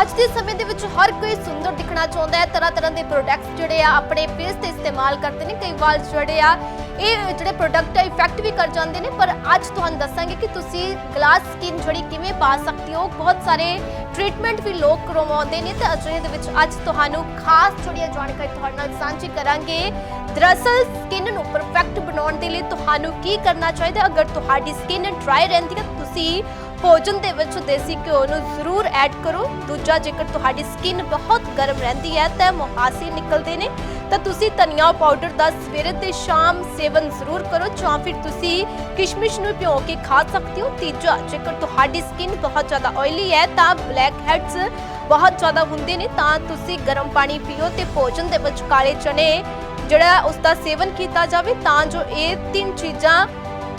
ਅੱਜ ਦੇ ਸਮੇਂ ਦੇ ਵਿੱਚ ਹਰ ਕੋਈ ਸੁੰਦਰ ਦਿਖਣਾ ਚਾਹੁੰਦਾ ਹੈ। ਤਰ੍ਹਾਂ ਤਰ੍ਹਾਂ ਦੇ ਪ੍ਰੋਡਕਟਸ ਜਿਹੜੇ ਆ ਆਪਣੇ ਫੇਸ ਤੇ ਇਸਤੇਮਾਲ ਕਰਦੇ ਨੇ। ਕਈ ਵਾਰ ਜਿਹੜੇ ਆ, ਇਹ ਜਿਹੜੇ ਪ੍ਰੋਡਕਟ ਆ ਇਫੈਕਟ ਵੀ ਕਰ ਜਾਂਦੇ ਨੇ। ਪਰ ਅੱਜ ਤੁਹਾਨੂੰ ਦੱਸਾਂਗੇ ਕਿ ਤੁਸੀਂ ਗਲਾਸ ਸਕਿਨ ਜਿਹੜੀ ਕਿਵੇਂ ਪਾ ਸਕਦੇ ਹੋ। ਬਹੁਤ ਸਾਰੇ ਟ੍ਰੀਟਮੈਂਟ ਵੀ ਲੋਕ ਕਰਵਾਉਂਦੇ ਨੇ ਤੇ ਅਜਿਹੇ ਦੇ ਵਿੱਚ ਅੱਜ ਤੁਹਾਨੂੰ ਖਾਸ ਜਿਹੜੀ ਜਾਣਕਾਰੀ ਤੁਹਾਡੇ ਨਾਲ ਸਾਂਝੀ ਕਰਾਂਗੇ। ਦਰਅਸਲ ਸਕਿਨ ਨੂੰ ਪਰਫੈਕਟ ਬਣਾਉਣ ਦੇ ਲਈ ਤੁਹਾਨੂੰ ਕੀ ਕਰਨਾ ਚਾਹੀਦਾ? ਅਗਰ ਤੁਹਾਡੀ ਸਕਿਨ ਡਰਾਈ ਰਹਿੰਦੀ ਹੈ, ਤੁਸੀਂ ਭੋਜਨ ਦੇ ਵਿੱਚ ਦੇਸੀ ਘਿਓ ਨੂੰ ਜ਼ਰੂਰ ਐਡ ਕਰੋ। ਦੂਜਾ, ਜੇਕਰ ਤੁਹਾਡੀ ਸਕਿਨ ਬਹੁਤ ਗਰਮ ਰਹਿੰਦੀ ਹੈ, ਤਾਂ ਮੁਹਾਸੇ ਨਿਕਲਦੇ ਨੇ। ਤਾਂ ਤੁਸੀਂ ਧਨੀਆ ਪਾਊਡਰ ਦਾ ਸਵੇਰੇ ਤੇ ਸ਼ਾਮ ਸੇਵਨ ਜ਼ਰੂਰ ਕਰੋ, ਜਾਂ ਫਿਰ ਤੁਸੀਂ ਕਿਸ਼ਮਿਸ਼ ਨੂੰ ਭਿਓ ਕੇ ਖਾ ਸਕਦੇ ਹੋ। ਤੀਜਾ, ਜੇਕਰ ਤੁਹਾਡੀ ਸਕਿਨ ਬਹੁਤ ਜ਼ਿਆਦਾ ਆਇਲੀ ਹੈ, ਤਾਂ ਬਲੈਕ ਹੈਡਸ ਬਹੁਤ ਜ਼ਿਆਦਾ ਹੁੰਦੇ ਨੇ, ਤਾਂ ਤੁਸੀਂ ਗਰਮ ਪਾਣੀ ਪੀਓ ਤੇ ਭੋਜਨ ਦੇ ਵਿੱਚ ਕਾਲੇ ਚਨੇ ਜਿਹੜਾ ਉਸ ਦਾ ਸੇਵਨ ਕੀਤਾ ਜਾਵੇ, ਤਾਂ ਜੋ ਇਹ ਤਿੰਨ ਚੀਜ਼ਾਂ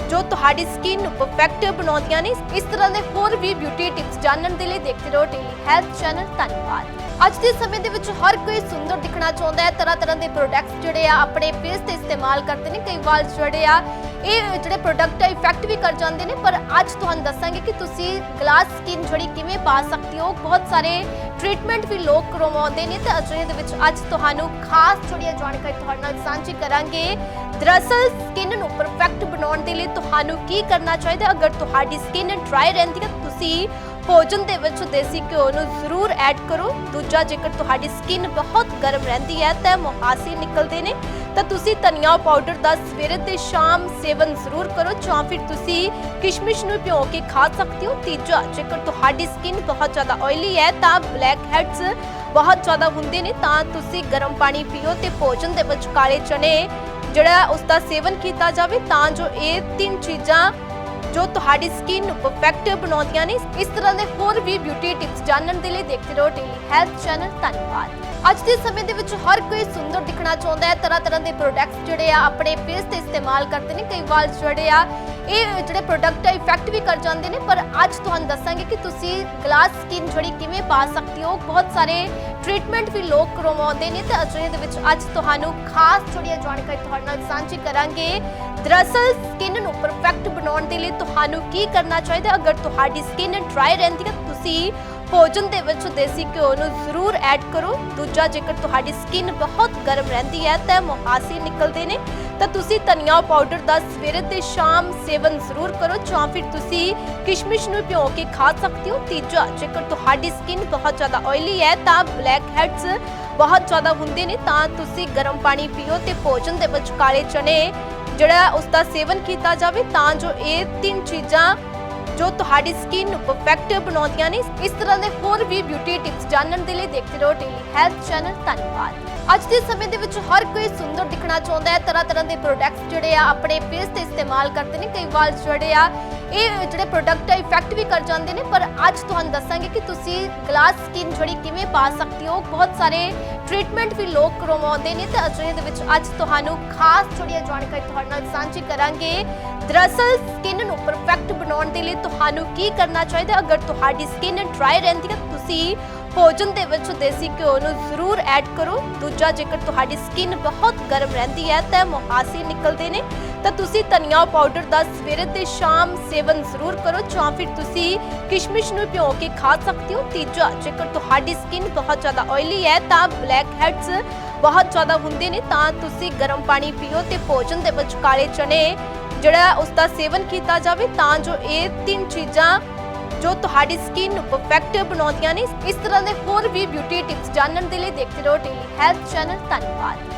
ਜੋ ਤੁਹਾਡੀ ਸਕਿਨ ਨੂੰ ਪਰਫੈਕਟ ਬਣਾਉਂਦੀਆਂ ਨੇ। ਇਸ ਤਰ੍ਹਾਂ ਦੇ ਹੋਰ ਵੀ ਬਿਊਟੀ ਟਿਪਸ ਜਾਣਨ ਦੇ ਲਈ ਦੇਖਦੇ ਰਹੋ ਡੇਲੀ ਹੈਲਥ ਚੈਨਲ ਧੰਨਵਾਦ। ਅੱਜ ਦੇ ਸਮੇਂ ਦੇ ਵਿੱਚ ਹਰ ਕੋਈ ਸੁੰਦਰ ਦਿਖਣਾ ਚਾਹੁੰਦਾ ਹੈ। ਤਰ੍ਹਾਂ ਤਰ੍ਹਾਂ ਦੇ ਪ੍ਰੋਡਕਟਸ ਜਿਹੜੇ ਆ ਆਪਣੇ ਫੇਸ ਤੇ ਇਸਤੇਮਾਲ ਕਰਦੇ ਨੇ। ਕਈ ਵਾਰ ਜਿਹੜੇ ਆ ਇਹ ਜਿਹੜੇ ਪ੍ਰੋਡਕਟ ਆ ਇਫੈਕਟ ਵੀ ਕਰ ਜਾਂਦੇ ਨੇ, ਪਰ ਅੱਜ ਤੁਹਾਨੂੰ ਦੱਸਾਂਗੇ ਕਿ ਤੁਸੀਂ ਗਲਾਸ ਸਕਿਨ ਜਿਹੜੀ ਕਿਵੇਂ ਪਾ ਸਕਦੇ ਹੋ, ਬਹੁਤ ਸਾਰੇ ਟ੍ਰੀਟਮੈਂਟ ਵੀ ਲੋਕ ਕਰਵਾਉਂਦੇ ਨੇ ਤੇ ਅਜਿਹੇ ਦੇ ਵਿੱਚ ਅੱਜ ਤੁਹਾਨੂੰ ਖਾਸ ਜਿਹੜੀ ਜਾਣਕਾਰੀ ਤੁਹਾਡੇ ਨਾਲ ਸਾਂਝੀ ਕਰਾਂਗੇ। ਦਰਅਸਲ ਸਕਿਨ ਨੂੰ ਪਰਫੈਕਟ ਬਣਾਉਣ ਦੇ ਲਈ ਤੁਹਾਨੂੰ ਕੀ ਕਰਨਾ ਚਾਹੀਦਾ? ਅਗਰ ਤੁਹਾਡੀ ਸਕਿਨ ਡਰਾਈ ਰਹਿੰਦੀ ਹੈ, ਤੁਸੀਂ ਭੋਜਨ ਦੇ ਵਿੱਚ ਦੇਸੀ ਘਿਓ ਨੂੰ ਜ਼ਰੂਰ ਐਡ ਕਰੋ। ਦੂਜਾ, ਜੇਕਰ ਤੁਹਾਡੀ ਸਕਿਨ ਬਹੁਤ ਗਰਮ ਰਹਿੰਦੀ ਹੈ, ਤਾਂ ਮੁਹਾਸੇ ਨਿਕਲਦੇ ਨੇ। ਤਾਂ ਤੁਸੀਂ ਧਨੀਆ ਪਾਊਡਰ ਦਾ ਸਵੇਰੇ ਤੇ ਸ਼ਾਮ ਸੇਵਨ ਜ਼ਰੂਰ ਕਰੋ, ਜਾਂ ਫਿਰ ਤੁਸੀਂ ਕਿਸ਼ਮਿਸ਼ ਨੂੰ ਭਿਓ ਕੇ ਖਾ ਸਕਦੇ ਹੋ। ਤੀਜਾ, ਜੇਕਰ ਤੁਹਾਡੀ ਸਕਿਨ ਬਹੁਤ ਜ਼ਿਆਦਾ ਆਇਲੀ ਹੈ, ਤਾਂ ਬਲੈਕ ਹੈਡਸ ਬਹੁਤ ਜ਼ਿਆਦਾ ਹੁੰਦੇ ਨੇ। ਤਾਂ ਤੁਸੀਂ ਗਰਮ ਪਾਣੀ ਪੀਓ ਤੇ ਭੋਜਨ ਦੇ ਵਿੱਚ ਕਾਲੇ ਚਨੇ, ਜਿਹੜਾ ਉਸ ਦਾ ਸੇਵਨ ਕੀਤਾ ਜਾਵੇ, ਤਾਂ ਜੋ ਇਹ ਤਿੰਨ ਚੀਜ਼ਾਂ ਜੋ ਤੁਹਾਡੀ ਸਕਿਨ ਨੂੰ ਪਰਫੈਕਟ ਬਣਾਉਂਦੀਆਂ ਨੇ। ਇਸ ਤਰ੍ਹਾਂ ਦੇ ਹੋਰ ਵੀ ਬਿਊਟੀ ਟਿਪਸ ਜਾਣਨ ਦੇ ਲਈ ਦੇਖਦੇ ਰਹੋ ਡੇਲੀ ਹੈਲਥ ਚੈਨਲ ਧੰਨਵਾਦ। ਅੱਜ ਦੇ ਸਮੇਂ ਦੇ ਵਿੱਚ ਹਰ ਕੋਈ ਸੁੰਦਰ ਦਿਖਣਾ ਚਾਹੁੰਦਾ ਹੈ। ਤਰ੍ਹਾਂ ਤਰ੍ਹਾਂ ਦੇ ਪ੍ਰੋਡਕਟਸ ਜਿਹੜੇ ਆ ਆਪਣੇ ਫੇਸ ਤੇ ਇਸਤੇਮਾਲ ਕਰਦੇ ਨੇ। ਕਈ ਵਾਰ ਜਿਹੜੇ ਆ, ਇਹ ਜਿਹੜੇ ਪ੍ਰੋਡਕਟ ਆ ਇਫੈਕਟ ਵੀ ਕਰ ਜਾਂਦੇ ਨੇ। ਪਰ ਅੱਜ ਤੁਹਾਨੂੰ ਦੱਸਾਂਗੇ ਕਿ ਤੁਸੀਂ ਗਲਾਸ ਸਕਿਨ ਜਿਹੜੀ ਕਿਵੇਂ ਪਾ ਸਕਦੇ ਹੋ। ਬਹੁਤ ਸਾਰੇ ਟ੍ਰੀਟਮੈਂਟ ਵੀ ਲੋਕ ਕਰਵਾਉਂਦੇ ਨੇ ਤੇ ਅਜਿਹੇ ਦੇ ਵਿੱਚ ਅੱਜ ਤੁਹਾਨੂੰ ਖਾਸ ਜਿਹੜੀ ਜਾਣਕਾਰੀ ਤੁਹਾਡੇ ਨਾਲ ਸਾਂਝੀ ਕਰਾਂਗੇ। ਦਰਅਸਲ ਸਕਿਨ ਨੂੰ ਪਰਫੈਕਟ ਬਣਾਉਣ ਦੇ ਲਈ ਤੁਹਾਨੂੰ ਕੀ ਕਰਨਾ ਚਾਹੀਦਾ? ਅਗਰ ਤੁਹਾਡੀ ਸਕਿਨ ਡਰਾਈ ਰਹਿੰਦੀ ਹੈ ਤੁਸੀਂ ਭੋਜਨ ਦੇ ਵਿੱਚ ਦੇਸੀ ਘਿਓ ਨੂੰ ਜ਼ਰੂਰ ਐਡ ਕਰੋ। ਦੂਜਾ, ਜੇਕਰ ਤੁਹਾਡੀ ਸਕਿਨ ਬਹੁਤ ਗਰਮ ਰਹਿੰਦੀ ਹੈ, ਤਾਂ ਮੁਹਾਸੇ ਨਿਕਲਦੇ ਨੇ। ਤਾਂ ਤੁਸੀਂ ਧਨੀਆ ਪਾਊਡਰ ਦਾ ਸਵੇਰੇ ਤੇ ਸ਼ਾਮ ਸੇਵਨ ਜ਼ਰੂਰ ਕਰੋ, ਜਾਂ ਫਿਰ ਤੁਸੀਂ ਕਿਸ਼ਮਿਸ਼ ਨੂੰ ਭਿਓ ਕੇ ਖਾ ਸਕਦੇ ਹੋ। ਤੀਜਾ, ਜੇਕਰ ਤੁਹਾਡੀ ਸਕਿਨ ਬਹੁਤ ਜ਼ਿਆਦਾ ਆਇਲੀ ਹੈ, ਤਾਂ ਬਲੈਕ ਹੈਡਸ ਬਹੁਤ ਜ਼ਿਆਦਾ ਹੁੰਦੇ ਨੇ, ਤਾਂ ਤੁਸੀਂ ਗਰਮ ਪਾਣੀ ਪੀਓ ਤੇ ਭੋਜਨ ਦੇ ਵਿੱਚ ਕਾਲੇ ਚਨੇ, ਜਿਹੜਾ ਉਸ ਦਾ ਸੇਵਨ ਕੀਤਾ ਜਾਵੇ। ਤਾਂ ਜੋ ਇਹ ਤਿੰਨ ਚੀਜ਼ਾਂ ਜੋ ਤੁਹਾਡੀ ਸਕਿਨ ਨੂੰ ਪਰਫੈਕਟ ਬਣਾਉਂਦੀਆਂ ਨੇ। ਇਸ ਤਰ੍ਹਾਂ ਦੇ ਹੋਰ ਵੀ ਬਿਊਟੀ ਟਿਪਸ ਜਾਣਨ ਦੇ ਲਈ ਦੇਖਦੇ ਰਹੋ ਡੇਲੀ ਹੈਲਥ ਚੈਨਲ ਧੰਨਵਾਦ। ਅੱਜ ਦੇ ਸਮੇਂ ਦੇ ਵਿੱਚ ਹਰ ਕੋਈ ਸੁੰਦਰ ਦਿਖਣਾ ਚਾਹੁੰਦਾ ਹੈ। ਤਰ੍ਹਾਂ ਤਰ੍ਹਾਂ ਦੇ ਪ੍ਰੋਡਕਟਸ ਜਿਹੜੇ ਆ ਆਪਣੇ ਫੇਸ ਤੇ ਇਸਤੇਮਾਲ ਕਰਦੇ ਨੇ। ਕਈ ਵਾਰ ਜਿਹੜੇ ਆ ਇਹ ਜਿਹੜੇ ਪ੍ਰੋਡਕਟ ਆ ਇਫੈਕਟ ਵੀ ਕਰ ਜਾਂਦੇ ਨੇ, ਪਰ ਅੱਜ ਤੁਹਾਨੂੰ ਦੱਸਾਂਗੇ ਕਿ ਤੁਸੀਂ ਗਲਾਸ ਸਕਿਨ ਜਿਹੜੀ ਕਿਵੇਂ ਪਾ ਸਕਦੇ ਹੋ, ਬਹੁਤ ਸਾਰੇ ਟ੍ਰੀਟਮੈਂਟ ਵੀ ਲੋਕ ਕਰਵਾਉਂਦੇ ਨੇ ਤੇ ਅਜਿਹੇ ਦੇ ਵਿੱਚ ਅੱਜ ਤੁਹਾਨੂੰ ਖਾਸ ਜਿਹੜੀ ਜਾਣਕਾਰੀ ਤੁਹਾਡੇ ਨਾਲ ਸਾਂਝੀ ਕਰਾਂਗੇ। ਦਰਅਸਲ ਸਕਿਨ ਨੂੰ ਪਰਫੈਕਟ ਬਣਾਉਣ ਦੇ ਲਈ ਤੁਹਾਨੂੰ ਕੀ ਕਰਨਾ ਚਾਹੀਦਾ? ਅਗਰ ਤੁਹਾਡੀ ਸਕਿਨ ਡਰਾਈ ਰਹਿੰਦੀ ਹੈ ਤੁਸੀਂ ਭੋਜਨ ਦੇ ਵਿੱਚ ਦੇਸੀ ਘਿਓ ਨੂੰ ਜ਼ਰੂਰ ਐਡ ਕਰੋ। ਦੂਜਾ, ਜੇਕਰ ਤੁਹਾਡੀ ਸਕਿਨ ਬਹੁਤ ਗਰਮ ਰਹਿੰਦੀ ਹੈ, ਤਾਂ ਮੁਹਾਸੇ ਨਿਕਲਦੇ ਨੇ। ਤਾਂ ਤੁਸੀਂ ਧਨੀਆ ਪਾਊਡਰ ਦਾ ਸਵੇਰੇ ਤੇ ਸ਼ਾਮ ਸੇਵਨ ਜ਼ਰੂਰ ਕਰੋ, ਜਾਂ ਫਿਰ ਤੁਸੀਂ ਕਿਸ਼ਮਿਸ਼ ਨੂੰ ਭਿਓ ਕੇ ਖਾ ਸਕਦੇ ਹੋ। ਤੀਜਾ, ਜੇਕਰ ਤੁਹਾਡੀ ਸਕਿਨ ਬਹੁਤ ਜ਼ਿਆਦਾ ਆਇਲੀ ਹੈ, ਤਾਂ ਬਲੈਕ ਹੈਡਸ ਬਹੁਤ ਜ਼ਿਆਦਾ ਹੁੰਦੇ ਨੇ। ਤਾਂ ਤੁਸੀਂ ਗਰਮ ਪਾਣੀ ਪੀਓ ਤੇ ਭੋਜਨ ਦੇ ਵਿੱਚ ਕਾਲੇ ਚਨੇ, ਜਿਹੜਾ ਉਸ ਦਾ ਸੇਵਨ ਕੀਤਾ ਜਾਵੇ, ਤਾਂ ਜੋ ਇਹ ਤਿੰਨ ਚੀਜ਼ਾਂ ਜੋ ਤੁਹਾਡੀ ਸਕਿਨ ਨੂੰ ਪਰਫੈਕਟ ਬਣਾਉਂਦੀਆਂ ਨੇ। ਇਸ ਤਰ੍ਹਾਂ ਦੇ ਹੋਰ ਵੀ ਬਿਊਟੀ ਟਿਪਸ ਜਾਣਨ ਦੇ ਲਈ ਦੇਖਦੇ ਰਹੋ ਡੇਲੀ ਹੈਲਥ ਚੈਨਲ ਧੰਨਵਾਦ।